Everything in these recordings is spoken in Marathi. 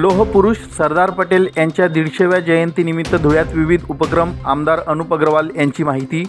लोहपुरुष सरदार पटेल यांच्या दीडशेव्या जयंतीनिमित्त धुळ्यात विविध उपक्रम आमदार अनुप अग्रवाल यांची माहिती.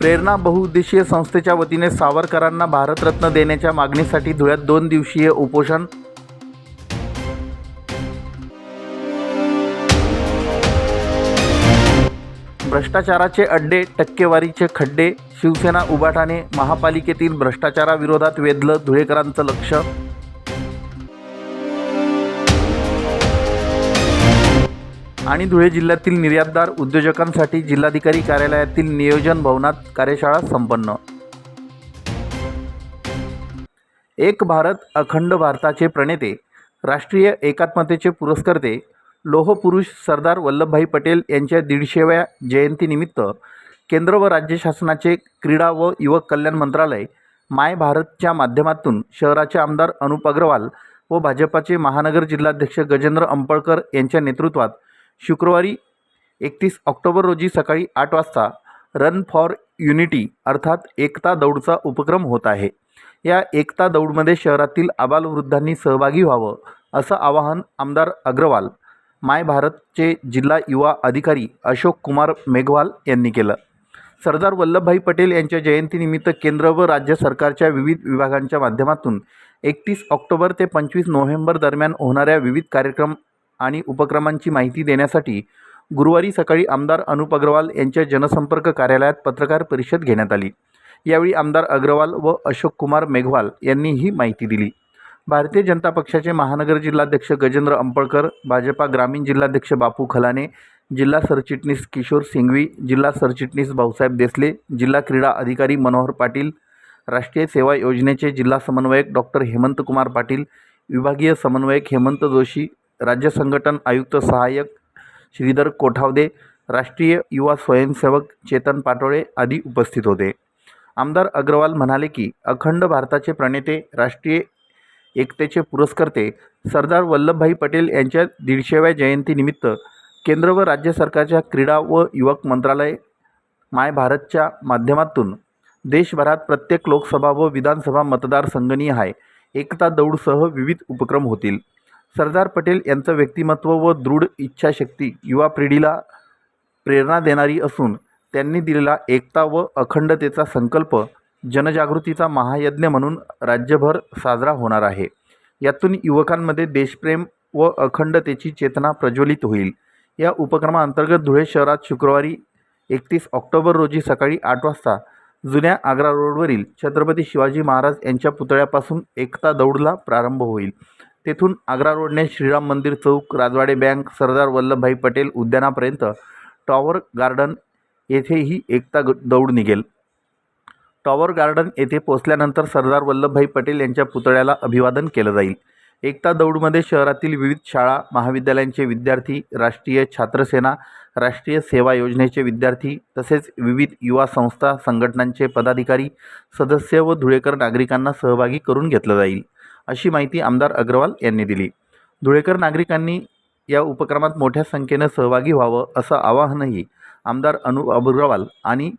प्रेरणा बहुउद्देशीय संस्थेच्या वतीने सावरकरांना भारतरत्न देण्याच्या मागणीसाठी धुळ्यात दोन दिवसीय उपोषण भ्रष्टाचाराचे अड्डे टक्केवारीचे खड्डे शिवसेना उभाटाने महापालिकेतील भ्रष्टाचाराविरोधात वेधलं धुळेकरांचं लक्ष. आणि धुळे जिल्ह्यातील निर्यातदार उद्योजकांसाठी जिल्हाधिकारी कार्यालयातील नियोजन भवनात कार्यशाळा संपन्न. एक भारत अखंड भारताचे प्रणेते राष्ट्रीय एकात्मतेचे पुरस्कर्ते लोहपुरुष सरदार वल्लभभाई पटेल यांच्या दीडशेव्या जयंतीनिमित्त केंद्र व राज्य शासनाचे क्रीडा व युवक कल्याण मंत्रालय माय भारतच्या माध्यमातून शहराचे आमदार अनुप अग्रवाल व भाजपाचे महानगर जिल्हाध्यक्ष गजेंद्र अंपळकर यांच्या नेतृत्वात शुक्रवारी एकतीस ऑक्टोबर रोजी सकाळी आठ वाजता रन फॉर युनिटी अर्थात एकता दौडचा उपक्रम होत आहे. या एकता दौडमध्ये शहरातील आबालवृद्धांनी सहभागी व्हावं असं आवाहन आमदार अग्रवाल माय भारतचे जिल्हा युवा अधिकारी अशोक कुमार मेघवाल यांनी केलं. सरदार वल्लभभाई पटेल यांच्या जयंतीनिमित्त केंद्र व राज्य सरकारच्या विविध विभागांच्या माध्यमातून एकतीस ऑक्टोबर ते पंचवीस नोव्हेंबर दरम्यान होणाऱ्या विविध कार्यक्रम आणि उपक्रमांची माहिती देण्यासाठी गुरुवारी सकाळी आमदार अनुप अग्रवाल यांच्या जनसंपर्क कार्यालयात पत्रकार परिषद घेण्यात आली. यावेळी आमदार अग्रवाल व अशोक कुमार मेघवाल यांनी ही माहिती दिली. भारतीय जनता पक्षाचे महानगर जिल्हाध्यक्ष गजेंद्र अंपळकर भाजपा ग्रामीण जिल्हाध्यक्ष बापू खलाने जिल्हा सरचिटणीस किशोर सिंघवी जिल्हा सरचिटणीस भाऊसाहेब देसले जिल्हा क्रीडा अधिकारी मनोहर पाटील राष्ट्रीय सेवा योजनेचे जिल्हा समन्वयक डॉक्टर हेमंत कुमार पाटील विभागीय समन्वयक हेमंत जोशी राज्य संघटन आयुक्त सहाय्यक श्रीधर कोठावदे राष्ट्रीय युवा स्वयंसेवक चेतन पाटोळे आदी उपस्थित होते. आमदार अग्रवाल म्हणाले की अखंड भारताचे प्रणेते राष्ट्रीय एकतेचे पुरस्कर्ते सरदार वल्लभभाई पटेल यांच्या दीडशेव्या जयंतीनिमित्त केंद्र व राज्य सरकारच्या क्रीडा व युवक मंत्रालय माय भारतच्या माध्यमातून देशभरात प्रत्येक लोकसभा व विधानसभा मतदारसंघनी आहे एकता दौडसह विविध उपक्रम होतील. सरदार पटेल यांचं व्यक्तिमत्व व दृढ इच्छाशक्ती युवा पिढीला प्रेरणा देणारी असून त्यांनी दिलेला एकता व अखंडतेचा संकल्प जनजागृतीचा महायज्ञ म्हणून राज्यभर साजरा होणार आहे. यातून युवकांमध्ये देशप्रेम व अखंडतेची चेतना प्रज्वलित होईल. या उपक्रमाअंतर्गत धुळे शहरात शुक्रवारी एकतीस ऑक्टोबर रोजी सकाळी आठ वाजता जुन्या आग्रा रोडवरील छत्रपती शिवाजी महाराज यांच्या पुतळ्यापासून एकता दौडला प्रारंभ होईल. तेथून आग्रा रोडने श्रीराम मंदिर चौक राजवाडे बँक सरदार वल्लभभाई पटेल उद्यानापर्यंत टॉवर गार्डन येथेही एकता ग- दौड निघेल. टॉवर गार्डन येथे पोचल्यानंतर सरदार वल्लभभाई पटेल यांच्या पुतळ्याला अभिवादन केलं जाईल. एकता दौडमध्ये शहरातील विविध शाळा महाविद्यालयांचे विद्यार्थी राष्ट्रीय छात्रसेना राष्ट्रीय सेवा योजनेचे विद्यार्थी तसेच विविध युवा संस्था संघटनांचे पदाधिकारी सदस्य व धुळेकर नागरिकांना सहभागी करून घेतलं जाईल अशी माहिती आमदार अग्रवाल यांनी दिली. धुळेकर नागरिकांनी या उपक्रमात मोठ्या संख्येनं सहभागी व्हावं असं आवाहनही आमदार अनु अग्रवाल आणि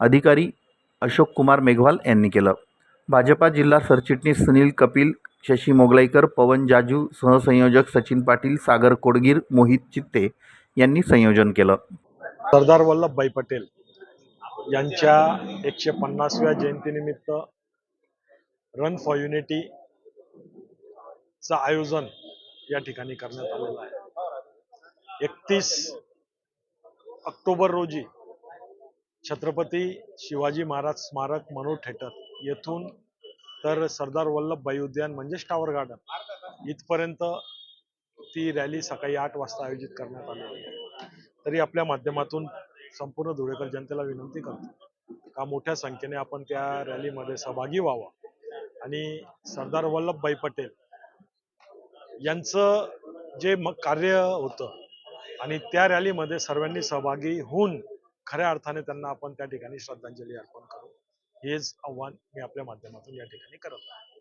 अधिकारी अशोक कुमार मेघवाल यांनी केलं. भाजपा जिल्हा सरचिटणीस सुनील कपिल शशी मोगलाईकर पवन जाजू सहसंयोजक सचिन पाटील सागर कोडगीर मोहित चित्ते यांनी संयोजन केलं. सरदार वल्लभभाई पटेल यांच्या एकशे पन्नासव्या जयंतीनिमित्त रन फॉर युनिटी चं आयोजन या ठिकाणी करण्यात आलेलं आहे. एकतीस ऑक्टोबर रोजी छत्रपती शिवाजी महाराज स्मारक मनोर थिएटर येथून तर सरदार वल्लभभाई उद्यान म्हणजेच टावर गार्डन इथपर्यंत ती रॅली सकाळी आठ वाजता आयोजित करण्यात आली आहे. तरी आपल्या माध्यमातून संपूर्ण धुळेकर जनतेला विनंती करतो का मोठ्या संख्येने आपण त्या रॅलीमध्ये सहभागी व्हावा? आणि सरदार वल्लभभाई पटेल यांचं जे मग कार्य होतं आणि त्या रॅलीमध्ये सर्वांनी सहभागी होऊन खऱ्या अर्थाने त्यांना आपण त्या ठिकाणी श्रद्धांजली अर्पण करू. हेच आव्हान मी आपल्या माध्यमातून या ठिकाणी करत आहे.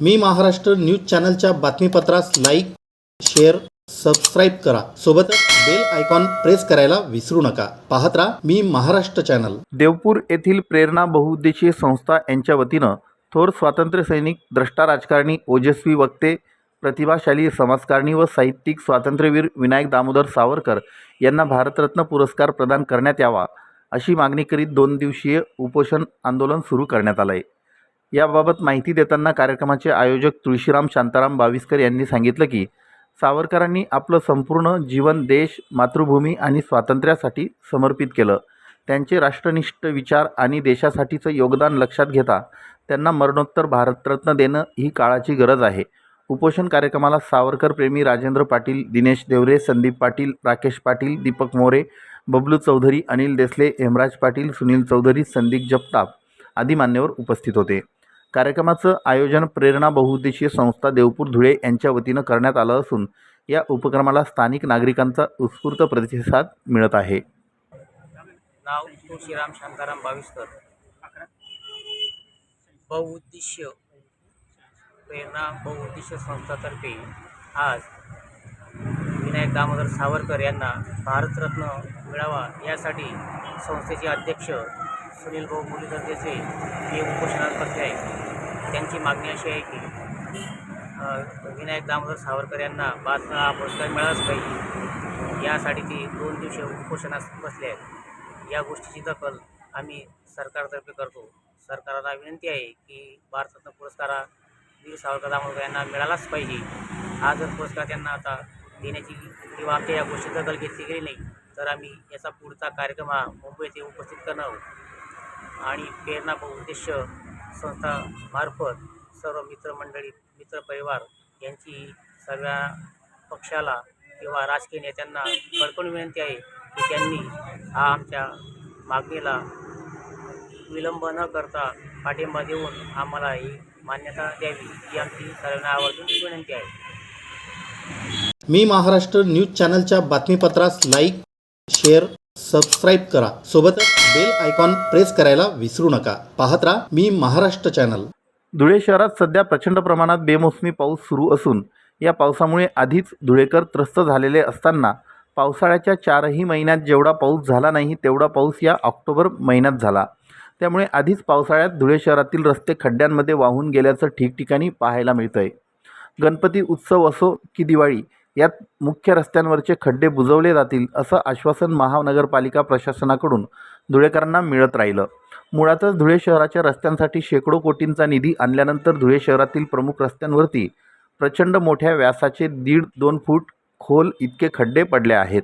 मी महाराष्ट्र न्यूज चॅनलच्या बातमीपत्रास लाईक शेअर सबस्क्राईब करा. सोबतच बेल आयकॉन प्रेस करायला विसरू नका. पाहत राहा मी महाराष्ट्र चॅनल. देवपूर येथील प्रेरणा बहुउद्देशीय संस्था यांच्या वतीनं थोर स्वातंत्र्य सैनिक द्रष्टा राजकारणी ओजस्वी वक्ते प्रतिभाशाली समाजकारणी व साहित्यिक स्वातंत्र्यवीर विनायक दामोदर सावरकर यांना भारतरत्न पुरस्कार प्रदान करण्यात यावा अशी मागणी करीत दोन दिवसीय उपोषण आंदोलन सुरू करण्यात आलं आहे याबाबत माहिती देताना कार्यक्रमाचे आयोजक तुळशीराम शांताराम बाविस्कर यांनी सांगितलं की सावरकरांनी आपलं संपूर्ण जीवन देश मातृभूमी आणि स्वातंत्र्यासाठी समर्पित केलं. त्यांचे राष्ट्रनिष्ठ विचार आणि देशासाठीचं योगदान लक्षात घेता त्यांना मरणोत्तर भारतरत्न देणं ही काळाची गरज आहे. उपोषण कार्यक्रमाला सावरकर प्रेमी राजेंद्र पाटील दिनेश देवरे संदीप पाटील राकेश पाटील दीपक मोरे बबलू चौधरी अनिल देसले हेमराज पाटील सुनील चौधरी संदीप जगताप आदी मान्यवर उपस्थित होते. कार्यक्रमाचं आयोजन प्रेरणा बहुउद्देशीय संस्था देवपूर धुळे यांच्या वतीनं करण्यात आलं असून या उपक्रमाला स्थानिक नागरिकांचा उत्स्फूर्त प्रतिसाद मिळत आहे. नाव तुळशीराम शांताराम बाविस्कर. बहुउद्देशीय प्रेरणा बहुउद्देशीय संस्थातर्फे आज विनायक दामोदर सावरकर यांना भारतरत्न मिळावा यासाठी संस्थेचे अध्यक्ष सुनील भाऊ मुरलीधर देसाई हे उपोषणात बसले आहे. त्यांची मागणी अशी आहे की विनायक दामोदर सावरकर यांना भारतरत्न हा पुरस्कार मिळालाच पाहिजे. यासाठी ते दोन दिवशी उपोषणास बसले आहेत. या गोष्टीची दखल आम्ही सरकारतर्फे करतो. सरकारला विनंती आहे की भारतरत्न पुरस्कार हा वीर सावरकर यांना मिळालाच पाहिजे. हा जर पुरस्कार त्यांना आता देण्याची किंवा आमच्या या गोष्टी दखल घेतली गेली नाही तर आम्ही याचा पुढचा कार्यक्रम हा मुंबईत उपस्थित करणार आहोत. आणि प्रेरणा उद्देश संस्थामार्फत सर्व मित्रमंडळी मित्रपरिवार यांची सगळ्या पक्षाला किंवा राजकीय नेत्यांना कडकून विनंती आहे की त्यांनी हा आमच्या मागणीला विलंब न करता पाठिंबा देऊन आम्हाला ही मान्यता द्यावी ही आमची सर्वांना आवर्जून विनंती आहे. मी महाराष्ट्र न्यूज चॅनलच्या बातमीपत्रास लाईक शेअर सबस्क्राईब करा. सोबतच बेल आयकॉन प्रेस करायला विसरू नका. पाहत राहा मी महाराष्ट्र चॅनल. धुळे शहरात सध्या प्रचंड प्रमाणात बेमोसमी पाऊस सुरू असून या पावसामुळे आधीच धुळेकर त्रस्त झालेले असताना पावसाळ्याच्या चारही महिन्यात जेवढा पाऊस झाला नाही तेवढा पाऊस या ऑक्टोबर महिन्यात झाला. त्यामुळे आधीच पावसाळ्यात धुळे शहरातील रस्ते खड्ड्यांमध्ये वाहून गेल्याचं ठिकठिकाणी पाहायला मिळतं आहे गणपती उत्सव असो की दिवाळी यात मुख्य रस्त्यांवरचे खड्डे बुजवले जातील असं आश्वासन महानगरपालिका प्रशासनाकडून धुळेकरांना मिळत राहिलं. मुळातच धुळे शहराच्या रस्त्यांसाठी शेकडो कोटींचा निधी आणल्यानंतर धुळे शहरातील प्रमुख रस्त्यांवरती प्रचंड मोठ्या व्यासाचे दीड दोन फूट खोल इतके खड्डे पडले आहेत.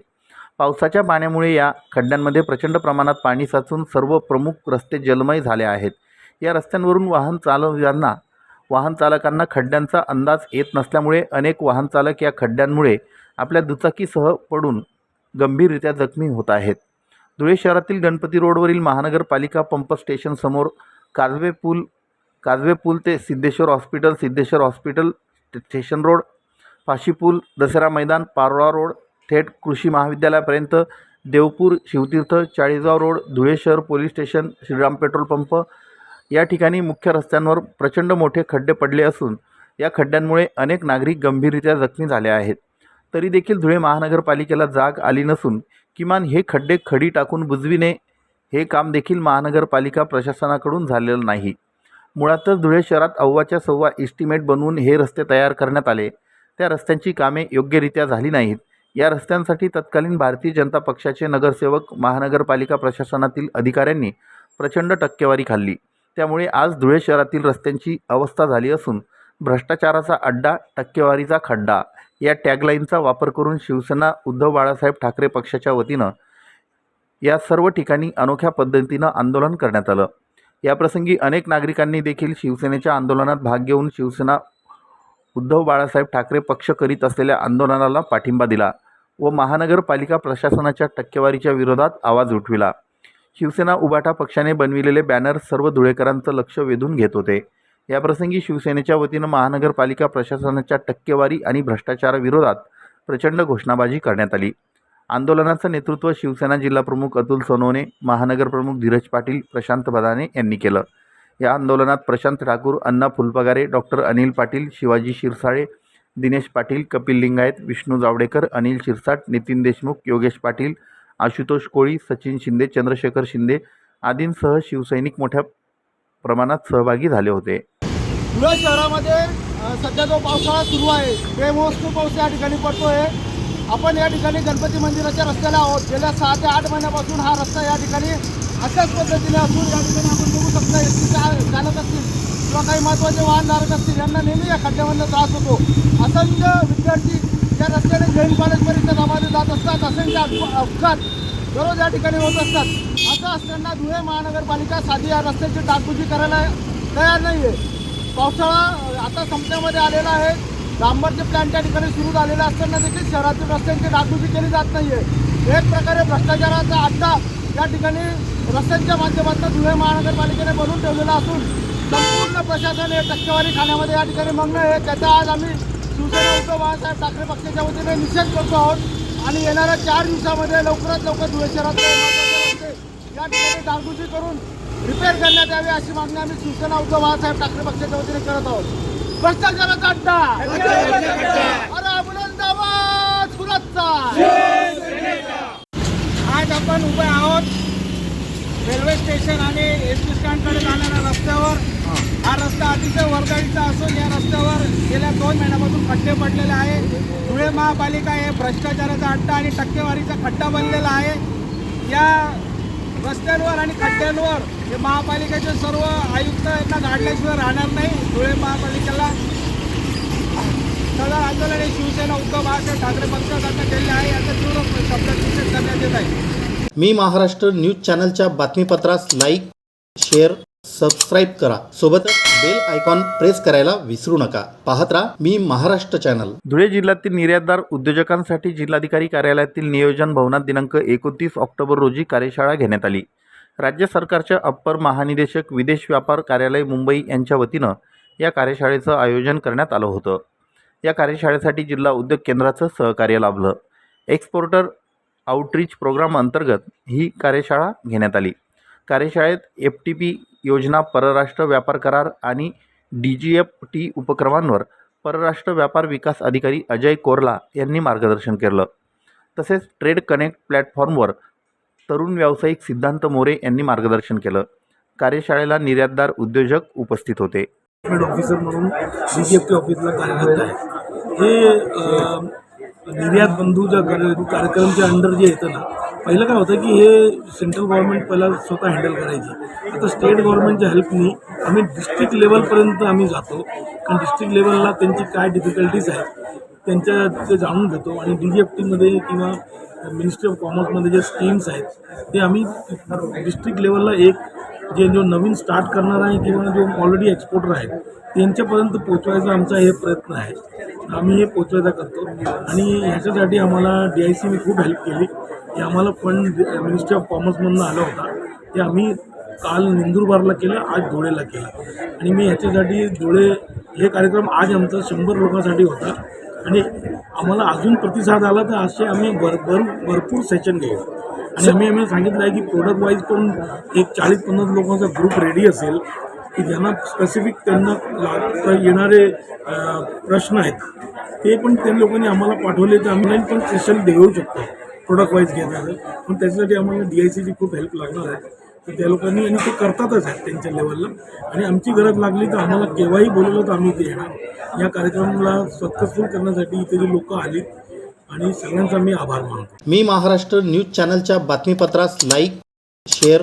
पावसाच्या पाण्यामुळे या खड्ड्यांमध्ये प्रचंड प्रमाणात पाणी साचून सर्व प्रमुख रस्ते जलमय झाले आहेत. या रस्त्यांवरून वाहन चालवताना वाहन चालकांना खड्ड्यांचा अंदाज येत नसल्यामुळे अनेक वाहन चालक या खड्ड्यांमुळे आपल्या दुचाकीसह पडून गंभीररित्या जखमी होत आहेत. धुळे शहरातील गणपती रोडवरील महानगरपालिका पंप स्टेशनसमोर काजवे पूल काजवे पूल ते Siddheshwar hospital Siddheshwar hospital station road फाशी पूल दसरा मैदान पारोळा रोड थेट कृषी महाविद्यालयापर्यंत देवपूर शिवतीर्थ चाळीसगाव रोड धुळे शहर police station Shriram petrol pump. या ठिकाणी मुख्य रस्त्यांवर प्रचंड मोठे खड्डे पडले असून या खड्ड्यांमुळे अनेक नागरिक गंभीररित्या जखमी झाले आहेत. तरी देखील धुळे महानगरपालिकेला जाग आली नसून किमान हे खड्डे खडी टाकून बुजविणे हे काम देखील महानगरपालिका प्रशासनाकडून झालेलं नाही. मुळातच धुळे शहरात अव्वाच्या सव्वा इस्टिमेट बनवून हे रस्ते तयार करण्यात आले. त्या रस्त्यांची कामे योग्यरित्या झाली नाहीत. या रस्त्यांसाठी तत्कालीन भारतीय जनता पक्षाचे नगरसेवक महानगरपालिका प्रशासनातील अधिकाऱ्यांनी प्रचंड टक्केवारी खाल्ली. त्यामुळे आज धुळे शहरातील रस्त्यांची अवस्था झाली असून भ्रष्टाचाराचा अड्डा टक्केवारीचा खड्डा या टॅगलाईनचा वापर करून शिवसेना उद्धव बाळासाहेब ठाकरे पक्षाच्या वतीनं या सर्व ठिकाणी अनोख्या पद्धतीनं आंदोलन करण्यात आलं. याप्रसंगी अनेक नागरिकांनी देखील शिवसेनेच्या आंदोलनात भाग घेऊन शिवसेना उद्धव बाळासाहेब ठाकरे पक्ष करीत असलेल्या आंदोलनाला पाठिंबा दिला व महानगरपालिका प्रशासनाच्या टक्केवारीच्या विरोधात आवाज उठविला. शिवसेना उबाटा पक्षाने बनविलेले बॅनर सर्व धुळेकरांचं लक्ष वेधून घेत होते. याप्रसंगी शिवसेनेच्या वतीनं महानगरपालिका प्रशासनाच्या टक्केवारी आणि भ्रष्टाचाराविरोधात प्रचंड घोषणाबाजी करण्यात आली. आंदोलनाचं नेतृत्व शिवसेना जिल्हाप्रमुख अतुल सोनवणे महानगरप्रमुख धीरज पाटील प्रशांत बदाने यांनी केलं. या आंदोलनात प्रशांत ठाकूर अण्णा फुलपगारे डॉक्टर अनिल पाटील शिवाजी शिरसाळे दिनेश पाटील कपिल लिंगायत विष्णू जावडेकर अनिल शिरसाट नितीन देशमुख योगेश पाटील आशुतोष कोळी सचिन शिंदे चंद्रशेखर शिंदे आदींसह शिवसैनिक मोठ्या प्रमाणात सहभागी झाले होते. धुळे शहरामध्ये सध्या जो पावसाळा सुरू आहे बेमोसमी पाऊस या ठिकाणी पडतो आहे आपण या ठिकाणी गणपती मंदिराच्या रस्त्याला आहोत. गेल्या सहा ते आठ महिन्यापासून हा रस्ता या ठिकाणी अशाच पद्धतीने असून या ठिकाणी आपण बघू शकता एस टी चालक असतील किंवा काही महत्त्वाचे वाहनधारक असतील यांना नेहमी या खड्ड्यामधनं त्रास होतो. असंख्य विद्यार्थी या रस्त्याने जैन कॉलेज परिसरामध्ये जात असतात असंख्य अपघात दररोज या ठिकाणी होत असतात. असं असताना धुळे महानगरपालिका साधी या रस्त्याची डागडुजी करायला तयार नाही आहे पावसाळा आता संपण्यामध्ये आलेला आहे. डांबरचे प्लॅन त्या ठिकाणी सुरू झालेले असताना देखील शहरातील रस्त्यांची डागडुजी केली जात नाही आहे एक प्रकारे भ्रष्टाचाराचा अड्डा या ठिकाणी रस्त्यांच्या माध्यमातून धुळे महानगरपालिकेने बनवून ठेवलेला असून संपूर्ण प्रशासन हे टक्केवारी खाण्यामध्ये या ठिकाणी मग्न आहे. त्याचा आज आम्ही शिवसेना उद्धव बाळासाहेब ठाकरे पक्षाच्या वतीने निषेध करतो आहोत. आणि येणाऱ्या चार दिवसामध्ये लवकरात लवकर धुळे शहरात या ठिकाणी डागुजी करून रिपेअर करण्यात यावी अशी मागणी आम्ही शिवसेना उद्धव बाळासाहेब ठाकरे पक्षाच्या वतीने करत आहोत. भ्रष्टाचाराचा अड्डा. अरे अभिनंद सुरतचा. आज आपण उभे आहोत रेल्वे स्टेशन आणि एस टी स्टँडकडे जाणाऱ्या रस्त्यावर हा. रस्ता अतिशय वर्दळीचा असून या रस्त्यावर गेल्या दोन महिन्यापासून खड्डे पडलेले आहे. धुळे महापालिका हे भ्रष्टाचाराचा अड्डा आणि टक्केवारीचा खड्डा बनलेला आहे. या रस्त्यांवर आणि खड्ड्यांवर हे महापालिकेचे सर्व आयुक्त यांना गाडल्याशिवाय राहणार नाही. धुळे महापालिकेला सगळं आंदोलन हे शिवसेना उद्धव बाळासाहेब ठाकरे पक्षाकडनं केले आहे. याचा तीव्र शब्दात निषेध करण्यात येत आहे. मी महाराष्ट्र न्यूज चॅनलच्या बातमीपत्रास लाईक शेअर सबस्क्राईब करा. सोबतच बेल आयकॉन प्रेस करायला विसरू नका. पाहत राहा मी महाराष्ट्र चॅनल. धुळे जिल्ह्यातील निर्यातदार उद्योजकांसाठी जिल्हाधिकारी कार्यालयातील नियोजन भवनात दिनांक एकोणतीस ऑक्टोबर रोजी कार्यशाळा घेण्यात आली. राज्य सरकारच्या अप्पर महानिदेशक विदेश व्यापार कार्यालय मुंबई यांच्या वतीनं या कार्यशाळेचं आयोजन करण्यात आलं होतं. या कार्यशाळेसाठी जिल्हा उद्योग केंद्राचं सहकार्य लाभलं. एक्सपोर्टर आउटरीच प्रोग्राम अंतर्गत ही कार्यशाळा घेण्यात आली. कार्यशाळेत एफ टी पी योजना परराष्ट्र व्यापार करार आणि डी जी एफ टी उपक्रमांवर परराष्ट्र व्यापार विकास अधिकारी अजय कोरला यांनी मार्गदर्शन केलं. तसेच ट्रेड कनेक्ट प्लॅटफॉर्मवर तरुण व्यावसायिक सिद्धांत मोरे यांनी मार्गदर्शन केलं. कार्यशाळेला निर्यातदार उद्योजक उपस्थित होते. ऑफिसर म्हणून डी जी एफ टी ऑफिसला कार्यरत आहे. हे निर्यात बंधूच्या कार्य कार्यक्रमच्या अंडर जे येतं ना पहिलं काय होतं की हे सेंट्रल गव्हर्नमेंट पहिला स्वतः हँडल करायची. आता स्टेट गव्हर्नमेंटच्या हेल्पनी आम्ही डिस्ट्रिक्ट लेवलपर्यंत आम्ही जातो. कारण डिस्ट्रिक्ट लेवलला त्यांची काय डिफिकल्टीज आहेत त्यांच्या ते जाणून घेतो. आणि डी जी एफ टीमध्ये किंवा मिनिस्ट्री ऑफ कॉमर्समध्ये जे स्कीम्स आहेत ते आम्ही डिस्ट्रिक्ट लेवलला एक जे जो नवीन स्टार्ट करणार आहे किंवा जो ऑलरेडी एक्सपोर्टर आहेत त्यांच्यापर्यंत पोचवायचा आमचा हे प्रयत्न आहे. आम्ही हे पोचवायचा करतो. आणि ह्याच्यासाठी आम्हाला डी आय सीने खूप हेल्प केली. की आम्हाला फंड मिनिस्ट्री ऑफ कॉमर्समधून आला होता. ते आम्ही काल नंदुरबारला केलं आज धुळेला केलं. आणि मी ह्याच्यासाठी धुळे हे कार्यक्रम आज आमचा शंभर लोकांसाठी होता. आणि आम्हाला अजून प्रतिसाद आला तर असे आम्ही भर भर भरपूर सेशन घेऊ. आणि आम्ही आम्ही सांगितलं आहे की प्रोडक्ट वाईज पण एक चाळीस पन्नास लोकांचा ग्रुप रेडी असेल. की ज्यांना स्पेसिफिक त्यांना लागता येणारे प्रश्न आहेत ते पण त्या लोकांनी आम्हाला पाठवले तर ऑनलाईन पण सेशन देऊ शकतो. प्रोडक्ट वाईज घेणार पण त्याच्यासाठी आम्हाला डी आय सीची खूप हेल्प लागणार आहे. तर त्या लोकांनी आणि ते करतातच आहेत त्यांच्या लेवलला आणि आमची गरज लागली तर आम्हाला केव्हाही बोलवलं तर आम्ही इथे येणार. या कार्यक्रमाला सक्सेसफुल करण्यासाठी इथे जे लोक आली आणि सगळ्यांचा मी आभार मानतो. मी महाराष्ट्र न्यूज चॅनलच्या बातमीपत्रास लाईक शेअर